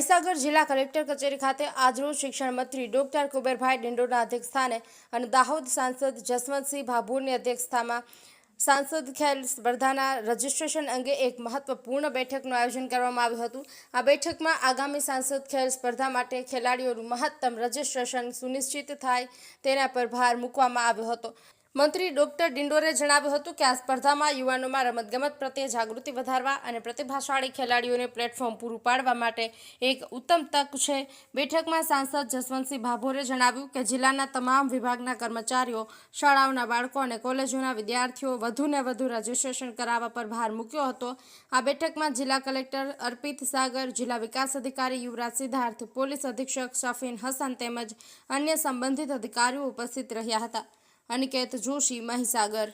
મહીસાગર જિલ્લા કલેક્ટર કચેરી ખાતે આજરોજ શિક્ષણ મંત્રી ડોક્ટર કુબેરભાઈ ડિંડોરના અધ્યક્ષસ્થાને અને દાહોદ સાંસદ જસવંતસિંહ ભાભોરની અધ્યક્ષતામાં સાંસદ ખેલ સ્પર્ધાના રજીસ્ટ્રેશન અંગે એક મહત્વપૂર્ણ બેઠકનું આયોજન કરવામાં આવ્યું હતું. આ બેઠકમાં આગામી સાંસદ ખેલ સ્પર્ધા માટે ખેલાડીઓનું મહત્તમ રજીસ્ટ્રેશન સુનિશ્ચિત થાય તેના પર ભાર મૂકવામાં આવ્યો હતો. મંત્રી ડોક્ટર ડિંડોરે જણાવ્યું હતું કે આ સ્પર્ધામાં યુવાનોમાં રમતગમત પ્રત્યે જાગૃતિ વધારવા અને પ્રતિભાશાળી ખેલાડીઓને પ્લેટફોર્મ પૂરું પાડવા માટે એક ઉત્તમ તક છે. બેઠકમાં સાંસદ જસવંતસિંહ ભાભોરે જણાવ્યું કે જિલ્લાના તમામ વિભાગના કર્મચારીઓ, શાળાઓના બાળકો અને કોલેજોના વિદ્યાર્થીઓ વધુને વધુ રજીસ્ટ્રેશન કરાવવા પર ભાર મૂક્યો હતો. આ બેઠકમાં જિલ્લા કલેક્ટર અર્પિત સાગર, જિલ્લા વિકાસ અધિકારી યુવરાજ સિદ્ધાર્થ, પોલીસ અધિક્ષક શફીન હસન તેમજ અન્ય સંબંધિત અધિકારીઓ ઉપસ્થિત રહ્યા હતા. અનિકેત જોશી મહીસાગર